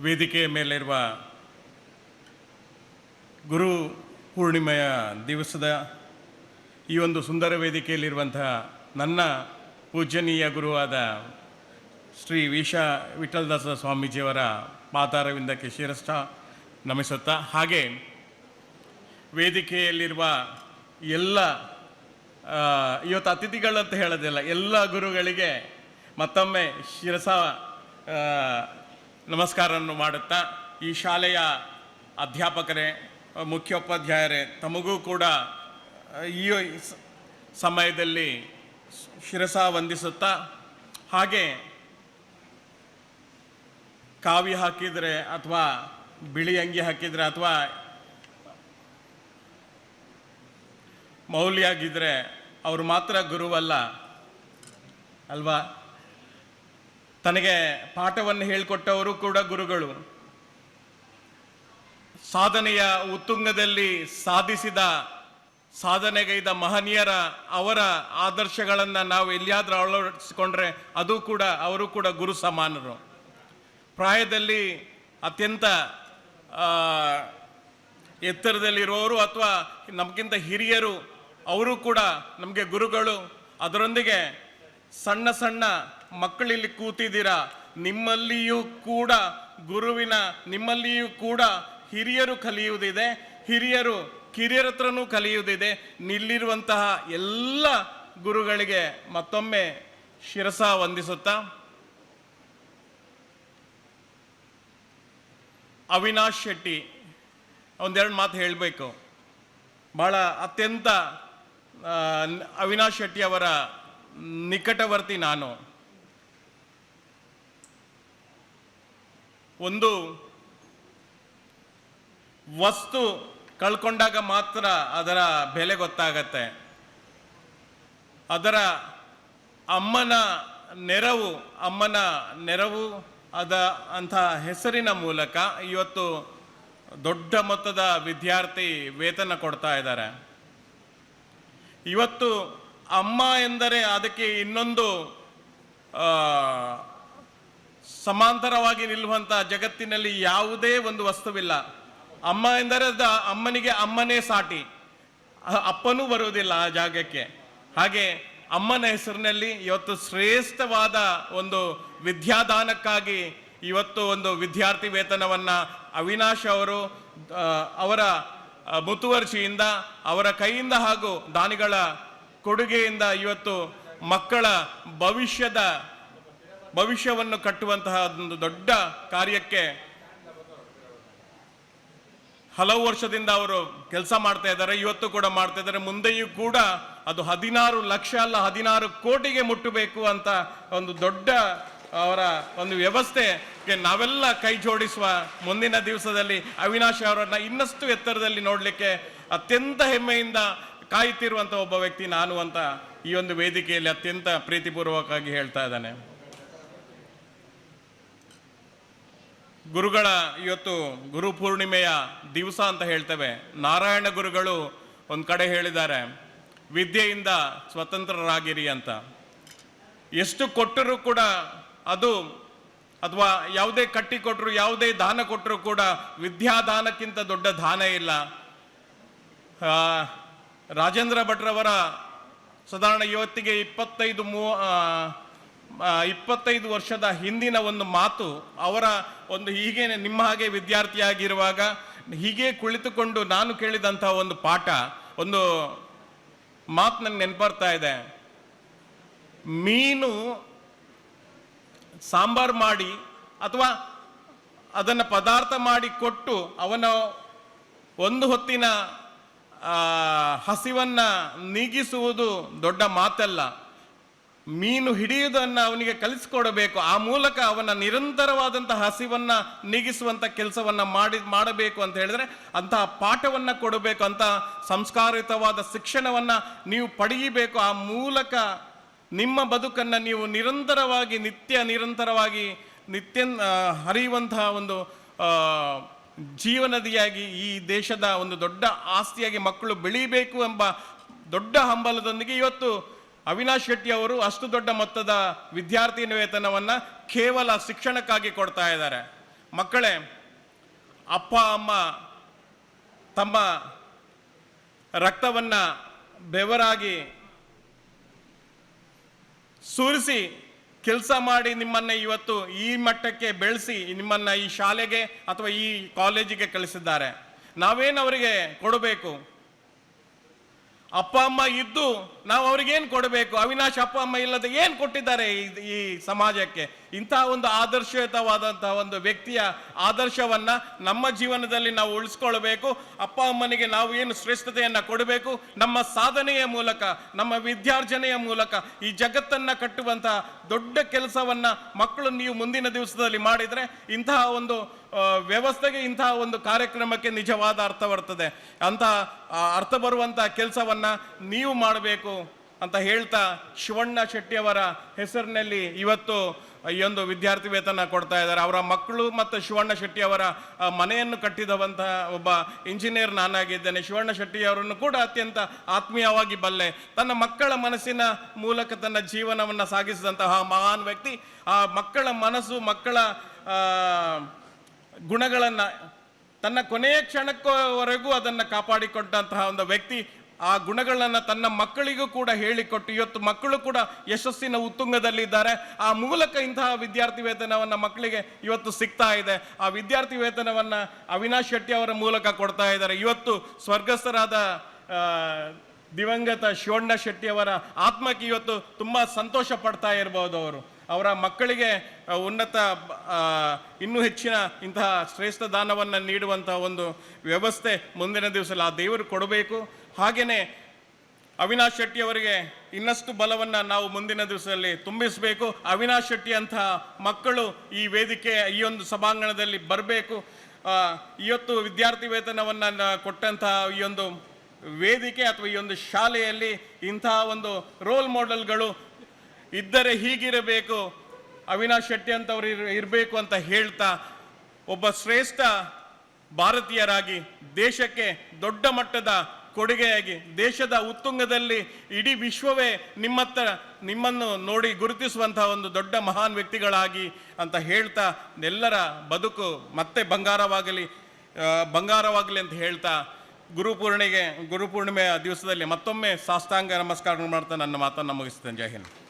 ವೇದಿಕೆಯ ಮೇಲಿರುವ ಗುರು ಪೂರ್ಣಿಮೆಯ ದಿವಸದ ಈ ಒಂದು ಸುಂದರ ವೇದಿಕೆಯಲ್ಲಿರುವಂತಹ ನನ್ನ ಪೂಜನೀಯ ಗುರುವಾದ ಶ್ರೀ ವಿಷ ವಿಠಲದಾಸ ಸ್ವಾಮೀಜಿಯವರ ಪಾತಾರವಿಂದಕ್ಕೆ ಶಿರಸ್ಥ ನಮಿಸುತ್ತಾ, ಹಾಗೆ ವೇದಿಕೆಯಲ್ಲಿರುವ ಎಲ್ಲ ಇವತ್ತು ಅತಿಥಿಗಳಂತ ಹೇಳೋದಿಲ್ಲ, ಎಲ್ಲ ಗುರುಗಳಿಗೆ ಮತ್ತೊಮ್ಮೆ ಶಿರಸ ನಮಸ್ಕಾರವನ್ನು ಮಾಡುತ್ತಾ, ಈ ಶಾಲೆಯ ಅಧ್ಯಾಪಕರೇ, ಮುಖ್ಯೋಪಾಧ್ಯಾಯರೇ, ತಮಗೂ ಕೂಡ ಈ ಸಮಯದಲ್ಲಿ ಶಿರಸ ವಂದಿಸುತ್ತಾ, ಹಾಗೆ ಕಾವಿ ಹಾಕಿದರೆ ಅಥವಾ ಬಿಳಿ ಅಂಗಿ ಹಾಕಿದರೆ ಅಥವಾ ಮೌಲ್ಯಾಗಿದ್ದರೆ ಅವರು ಮಾತ್ರ ಗುರುವಲ್ಲ, ಅಲ್ವಾ? ತನಗೆ ಪಾಠವನ್ನು ಹೇಳಿಕೊಟ್ಟವರು ಕೂಡ ಗುರುಗಳು. ಸಾಧನೆಯ ಉತ್ತುಂಗದಲ್ಲಿ ಸಾಧಿಸಿದ, ಸಾಧನೆಗೈದ ಮಹನೀಯರ ಅವರ ಆದರ್ಶಗಳನ್ನು ನಾವು ಎಲ್ಲಿಯಾದರೂ ಅಳವಡಿಸಿಕೊಂಡ್ರೆ ಅದು ಕೂಡ ಅವರು ಕೂಡ ಗುರು ಸಮಾನರು. ಪ್ರಾಯದಲ್ಲಿ ಅತ್ಯಂತ ಎತ್ತರದಲ್ಲಿರೋರು ಅಥವಾ ನಮಗಿಂತ ಹಿರಿಯರು, ಅವರು ಕೂಡ ನಮಗೆ ಗುರುಗಳು. ಅದರೊಂದಿಗೆ ಸಣ್ಣ ಸಣ್ಣ ಮಕ್ಕಳಿಲ್ಲಿ ಕೂತಿದ್ದೀರಾ? ನಿಮ್ಮಲ್ಲಿಯೂ ಕೂಡ ಗುರುವಿನ, ನಿಮ್ಮಲ್ಲಿಯೂ ಕೂಡ ಹಿರಿಯರು ಕಲಿಯುವುದಿದೆ. ಹಿರಿಯರು ಕಿರಿಯರ ಹತ್ರನೂ ಕಲಿಯುವುದಿದೆ. ನಿಲ್ಲಿರುವಂತಹ ಎಲ್ಲ ಗುರುಗಳಿಗೆ ಮತ್ತೊಮ್ಮೆ ಶಿರಸ ವಂದಿಸುತ್ತಾ. ಅವಿನಾಶ್ ಶೆಟ್ಟಿ, ಒಂದೆರಡು ಮಾತು ಹೇಳಬೇಕು. ಬಹಳ ಅತ್ಯಂತ ಅವಿನಾಶ್ ಶೆಟ್ಟಿ ಅವರ ನಿಕಟವರ್ತಿ ನಾನು. ಒಂದು ವಸ್ತು ಕಳ್ಕೊಂಡಾಗ ಮಾತ್ರ ಅದರ ಬೆಲೆ ಗೊತ್ತಾಗತ್ತೆ. ಅದರ ಅಮ್ಮನ ನೆರವು ಅಮ್ಮನ ನೆರವು, ಅದ ಅಂತ ಹೆಸರಿನ ಮೂಲಕ ಇವತ್ತು ದೊಡ್ಡ ಮೊತ್ತದ ವಿದ್ಯಾರ್ಥಿ ವೇತನ ಕೊಡ್ತಾ ಇದ್ದಾರೆ. ಇವತ್ತು ಅಮ್ಮ ಎಂದರೆ ಅದಕ್ಕೆ ಇನ್ನೊಂದು ಸಮಾಂತರವಾಗಿ ನಿಲ್ಲುವಂಥ ಜಗತ್ತಿನಲ್ಲಿ ಯಾವುದೇ ಒಂದು ವಸ್ತುವಿಲ್ಲ. ಅಮ್ಮ ಎಂದರೆ ಅಮ್ಮನಿಗೆ ಅಮ್ಮನೇ ಸಾಟಿ. ಅಪ್ಪನೂ ಬರುವುದಿಲ್ಲ ಆ ಜಾಗಕ್ಕೆ. ಹಾಗೆ ಅಮ್ಮನ ಹೆಸರಿನಲ್ಲಿ ಇವತ್ತು ಶ್ರೇಷ್ಠವಾದ ಒಂದು ವಿದ್ಯಾದಾನಕ್ಕಾಗಿ ಇವತ್ತು ಒಂದು ವಿದ್ಯಾರ್ಥಿ ವೇತನವನ್ನ ಅವಿನಾಶ್ ಅವರು ಅವರ ಮುತುವರ್ಜಿಯಿಂದ, ಅವರ ಕೈಯಿಂದ ಹಾಗೂ ದಾನಿಗಳ ಕೊಡುಗೆಯಿಂದ ಇವತ್ತು ಮಕ್ಕಳ ಭವಿಷ್ಯದ ಭವಿಷ್ಯವನ್ನು ಕಟ್ಟುವಂತಹ ಒಂದು ದೊಡ್ಡ ಕಾರ್ಯಕ್ಕೆ ಹಲವು ವರ್ಷದಿಂದ ಅವರು ಕೆಲಸ ಮಾಡ್ತಾ ಇದ್ದಾರೆ, ಇವತ್ತು ಕೂಡ ಮಾಡ್ತಾ ಇದ್ದಾರೆ. ಮುಂದೆಯೂ ಕೂಡ ಅದು ಹದಿನಾರು ಲಕ್ಷ ಅಲ್ಲ, ಹದಿನಾರು ಕೋಟಿಗೆ ಮುಟ್ಟಬೇಕು ಅಂತ ಒಂದು ದೊಡ್ಡ ಅವರ ಒಂದು ವ್ಯವಸ್ಥೆಗೆ ನಾವೆಲ್ಲ ಕೈ ಜೋಡಿಸುವ ಮುಂದಿನ ದಿವಸದಲ್ಲಿ ಅವಿನಾಶ್ ಅವರನ್ನ ಇನ್ನಷ್ಟು ಎತ್ತರದಲ್ಲಿ ನೋಡಲಿಕ್ಕೆ ಅತ್ಯಂತ ಹೆಮ್ಮೆಯಿಂದ ಕಾಯುತ್ತಿರುವಂತ ಒಬ್ಬ ವ್ಯಕ್ತಿ ನಾನು ಅಂತ ಈ ಒಂದು ವೇದಿಕೆಯಲ್ಲಿ ಅತ್ಯಂತ ಪ್ರೀತಿಪೂರ್ವಕವಾಗಿ ಹೇಳ್ತಾ ಇದ್ದಾನೆ. ಗುರುಗಳ ಇವತ್ತು ಗುರು ಪೂರ್ಣಿಮೆಯ ದಿವಸ ಅಂತ ಹೇಳ್ತೇವೆ. ನಾರಾಯಣ ಗುರುಗಳು ಒಂದು ಕಡೆ ಹೇಳಿದ್ದಾರೆ, ವಿದ್ಯೆಯಿಂದ ಸ್ವತಂತ್ರರಾಗಿರಿ ಅಂತ. ಎಷ್ಟು ಕೊಟ್ಟರೂ ಕೂಡ ಅದು ಅಥವಾ ಯಾವುದೇ ಕಟ್ಟಿ ಕೊಟ್ಟರು ಯಾವುದೇ ದಾನ ಕೊಟ್ಟರು ಕೂಡ ವಿದ್ಯಾದಾನಕ್ಕಿಂತ ದೊಡ್ಡ ದಾನ ಇಲ್ಲ. ರಾಜೇಂದ್ರ ಭಟ್ರವರ ಸಾಧಾರಣ ಇವತ್ತಿಗೆ ಇಪ್ಪತ್ತೈದು ಮೂ ಇಪ್ಪತ್ತೈದು ವರ್ಷದ ಹಿಂದಿನ ಒಂದು ಮಾತು ಅವರ ಒಂದು ಹೀಗೆ ನಿಮ್ಮ ಹಾಗೆ ವಿದ್ಯಾರ್ಥಿಯಾಗಿರುವಾಗ ಹೀಗೆ ಕುಳಿತುಕೊಂಡು ನಾನು ಕೇಳಿದಂತಹ ಒಂದು ಪಾಠ, ಒಂದು ಮಾತು ನನಗೆ ನೆನಪರ್ತಾ ಇದೆ. ಮೀನು ಸಾಂಬಾರ್ ಮಾಡಿ ಅಥವಾ ಅದನ್ನು ಪದಾರ್ಥ ಮಾಡಿ ಕೊಟ್ಟು ಅವನ ಒಂದು ಹೊತ್ತಿನ ಹಸಿವನ್ನು ಹಸಿವನ್ನ ನೀಗಿಸುವುದು ದೊಡ್ಡ ಮಾತಲ್ಲ. ಮೀನು ಹಿಡಿಯುವುದನ್ನು ಅವನಿಗೆ ಕಲಿಸಿಕೊಡಬೇಕು. ಆ ಮೂಲಕ ಅವನ ನಿರಂತರವಾದಂತಹ ಹಸಿವನ್ನು ನೀಗಿಸುವಂಥ ಕೆಲಸವನ್ನು ಮಾಡಿ, ಮಾಡಬೇಕು ಅಂತ ಹೇಳಿದ್ರೆ ಅಂತಹ ಪಾಠವನ್ನು ಕೊಡಬೇಕು ಅಂತ ಸಂಸ್ಕಾರಯುತವಾದ ಶಿಕ್ಷಣವನ್ನು ನೀವು ಪಡೆಯಬೇಕು. ಆ ಮೂಲಕ ನಿಮ್ಮ ಬದುಕನ್ನು ನೀವು ನಿರಂತರವಾಗಿ, ನಿತ್ಯ ನಿರಂತರವಾಗಿ, ನಿತ್ಯ ಹರಿಯುವಂತಹ ಒಂದು ಜೀವನದಿಯಾಗಿ ಈ ದೇಶದ ಒಂದು ದೊಡ್ಡ ಆಸ್ತಿಯಾಗಿ ಮಕ್ಕಳು ಬೆಳೀಬೇಕು ಎಂಬ ದೊಡ್ಡ ಹಂಬಲದೊಂದಿಗೆ ಇವತ್ತು ಅವಿನಾಶ್ ಶೆಟ್ಟಿ ಅವರು ಅಷ್ಟು ದೊಡ್ಡ ಮೊತ್ತದ ವಿದ್ಯಾರ್ಥಿ ವೇತನವನ್ನು ಕೇವಲ ಶಿಕ್ಷಣಕ್ಕಾಗಿ ಕೊಡ್ತಾ ಇದ್ದಾರೆ. ಮಕ್ಕಳೇ, ಅಪ್ಪ, ಅಮ್ಮ ತಮ್ಮ ರಕ್ತವನ್ನು ಬೆವರಾಗಿ ಸುರಿಸಿ ಕೆಲಸ ಮಾಡಿ ನಿಮ್ಮನ್ನು ಇವತ್ತು ಈ ಮಟ್ಟಕ್ಕೆ ಬೆಳೆಸಿ ನಿಮ್ಮನ್ನು ಈ ಶಾಲೆಗೆ ಅಥವಾ ಈ ಕಾಲೇಜಿಗೆ ಕಳಿಸಿದ್ದಾರೆ. ನಾವೇನು ಅವರಿಗೆ ಕೊಡಬೇಕು? ಅಪ್ಪ, ಅಮ್ಮ ಇದ್ದು ನಾವು ಅವ್ರಿಗೇನು ಕೊಡಬೇಕು? ಅವಿನಾಶ್ ಅಪ್ಪ, ಅಮ್ಮ ಇಲ್ಲದೆ ಏನು ಕೊಟ್ಟಿದ್ದಾರೆ ಈ- ಸಮಾಜಕ್ಕೆ? ಇಂತಹ ಒಂದು ಆದರ್ಶಯುತವಾದಂತಹ ಒಂದು ವ್ಯಕ್ತಿಯ ಆದರ್ಶವನ್ನ ನಮ್ಮ ಜೀವನದಲ್ಲಿ ನಾವು ಉಳಿಸ್ಕೊಳ್ಬೇಕು. ಅಪ್ಪ, ಅಮ್ಮನಿಗೆ ನಾವು ಏನು ಶ್ರೇಷ್ಠತೆಯನ್ನು ಕೊಡಬೇಕು? ನಮ್ಮ ಸಾಧನೆಯ ಮೂಲಕ, ನಮ್ಮ ವಿದ್ಯಾರ್ಜನೆಯ ಮೂಲಕ ಈ ಜಗತ್ತನ್ನ ಕಟ್ಟುವಂತಹ ದೊಡ್ಡ ಕೆಲಸವನ್ನ ಮಕ್ಕಳು ನೀವು ಮುಂದಿನ ದಿವಸದಲ್ಲಿ ಮಾಡಿದ್ರೆ ಇಂತಹ ಒಂದು ವ್ಯವಸ್ಥೆಗೆ ಇಂತಹ ಒಂದು ಕಾರ್ಯಕ್ರಮಕ್ಕೆ ನಿಜವಾದ ಅರ್ಥ ಬರ್ತದೆ. ಅಂತ ಅರ್ಥ ಬರುವಂತಹ ಕೆಲಸವನ್ನ ನೀವು ಮಾಡಬೇಕು. ಅಂತ ಹೇಳ್ತಾ ಶಿವಣ್ಣ ಶೆಟ್ಟಿಯವರ ಹೆಸರಿನಲ್ಲಿ ಇವತ್ತು ಈ ಒಂದು ವಿದ್ಯಾರ್ಥಿ ವೇತನ ಕೊಡ್ತಾ ಇದ್ದಾರೆ. ಅವರ ಮಕ್ಕಳು ಮತ್ತು ಶಿವಣ್ಣ ಶೆಟ್ಟಿ ಅವರ ಮನೆಯನ್ನು ಕಟ್ಟಿದವಂತಹ ಒಬ್ಬ ಇಂಜಿನಿಯರ್ ನಾನಾಗಿದ್ದೇನೆ. ಶಿವಣ್ಣ ಶೆಟ್ಟಿ ಅವರನ್ನು ಕೂಡ ಅತ್ಯಂತ ಆತ್ಮೀಯವಾಗಿ ಬಲ್ಲೆ. ತನ್ನ ಮಕ್ಕಳ ಮನಸ್ಸಿನ ಮೂಲಕ ತನ್ನ ಜೀವನವನ್ನು ಸಾಗಿಸಿದಂತಹ ಮಹಾನ್ ವ್ಯಕ್ತಿ. ಆ ಮಕ್ಕಳ ಮನಸ್ಸು, ಮಕ್ಕಳ ಗುಣಗಳನ್ನು ಗುಣಗಳನ್ನ ತನ್ನ ಕೊನೆಯ ಕ್ಷಣಕ್ಕವರೆಗೂ ಅದನ್ನು ಕಾಪಾಡಿಕೊಂಡಂತಹ ಒಂದು ವ್ಯಕ್ತಿ. ಆ ಗುಣಗಳನ್ನು ತನ್ನ ಮಕ್ಕಳಿಗೂ ಕೂಡ ಹೇಳಿಕೊಟ್ಟು, ಇವತ್ತು ಮಕ್ಕಳು ಕೂಡ ಯಶಸ್ಸಿನ ಉತ್ತುಂಗದಲ್ಲಿದ್ದಾರೆ. ಆ ಮೂಲಕ ಇಂತಹ ವಿದ್ಯಾರ್ಥಿ ವೇತನವನ್ನು ಮಕ್ಕಳಿಗೆ ಇವತ್ತು ಸಿಗ್ತಾ ಇದೆ. ಆ ವಿದ್ಯಾರ್ಥಿ ವೇತನವನ್ನು ಅವಿನಾಶ್ ಶೆಟ್ಟಿ ಅವರ ಮೂಲಕ ಕೊಡ್ತಾ ಇದ್ದಾರೆ. ಇವತ್ತು ಸ್ವರ್ಗಸ್ಥರಾದ ದಿವಂಗತ ಶಿವಣ್ಣ ಶೆಟ್ಟಿ ಅವರ ಆತ್ಮಕ್ಕೆ ಇವತ್ತು ತುಂಬ ಸಂತೋಷ ಪಡ್ತಾ ಇರ್ಬೋದು ಅವರು. ಅವರ ಮಕ್ಕಳಿಗೆ ಉನ್ನತ ಇನ್ನೂ ಹೆಚ್ಚಿನ ಇಂತಹ ಶ್ರೇಷ್ಠ ದಾನವನ್ನು ನೀಡುವಂತಹ ಒಂದು ವ್ಯವಸ್ಥೆ ಮುಂದಿನ ದಿವಸದಲ್ಲಿ ಆ ದೇವರು ಕೊಡಬೇಕು. ಹಾಗೆಯೇ ಅವಿನಾಶ್ ಶೆಟ್ಟಿ ಅವರಿಗೆ ಇನ್ನಷ್ಟು ಬಲವನ್ನು ನಾವು ಮುಂದಿನ ದಿವಸದಲ್ಲಿ ತುಂಬಿಸಬೇಕು. ಅವಿನಾಶ್ ಶೆಟ್ಟಿ ಅಂತಹ ಮಕ್ಕಳು ಈ ವೇದಿಕೆ, ಈ ಒಂದು ಸಭಾಂಗಣದಲ್ಲಿ ಬರಬೇಕು. ಇವತ್ತು ವಿದ್ಯಾರ್ಥಿ ವೇತನವನ್ನು ಕೊಟ್ಟಂತಹ ಈ ಒಂದು ವೇದಿಕೆ ಅಥವಾ ಈ ಒಂದು ಶಾಲೆಯಲ್ಲಿ ಇಂತಹ ಒಂದು ರೋಲ್ ಮಾಡೆಲ್ಗಳು ಇದ್ದರೆ ಹೀಗಿರಬೇಕು. ಅವಿನಾಶ್ ಶೆಟ್ಟಿ ಅಂತವ್ರು ಇರ್- ಇರಬೇಕು ಅಂತ ಹೇಳ್ತಾ ಒಬ್ಬ ಶ್ರೇಷ್ಠ ಭಾರತೀಯರಾಗಿ ದೇಶಕ್ಕೆ ದೊಡ್ಡ ಮಟ್ಟದ ಕೊಡುಗೆಯಾಗಿ ದೇಶದ ಉತ್ತುಂಗದಲ್ಲಿ ಇಡೀ ವಿಶ್ವವೇ ನಿಮ್ಮತ್ತ, ನಿಮ್ಮನ್ನು ನೋಡಿ ಗುರುತಿಸುವಂತಹ ಒಂದು ದೊಡ್ಡ ಮಹಾನ್ ವ್ಯಕ್ತಿಗಳಾಗಿ ಅಂತ ಹೇಳ್ತಾ ಎಲ್ಲರ ಬದುಕು ಮತ್ತೆ ಬಂಗಾರವಾಗಲಿ ಬಂಗಾರವಾಗಲಿ ಅಂತ ಹೇಳ್ತಾ ಗುರುಪೂರ್ಣಿಗೆ ಗುರುಪೂರ್ಣಿಮೆಯ ದಿವಸದಲ್ಲಿ ಮತ್ತೊಮ್ಮೆ ಸಾಷ್ಟಾಂಗ ನಮಸ್ಕಾರ ಮಾಡ್ತಾ ನನ್ನ ಮಾತನ್ನು ಮುಗಿಸ್ತೇನೆ. ಜೈ ಹಿಂದ್.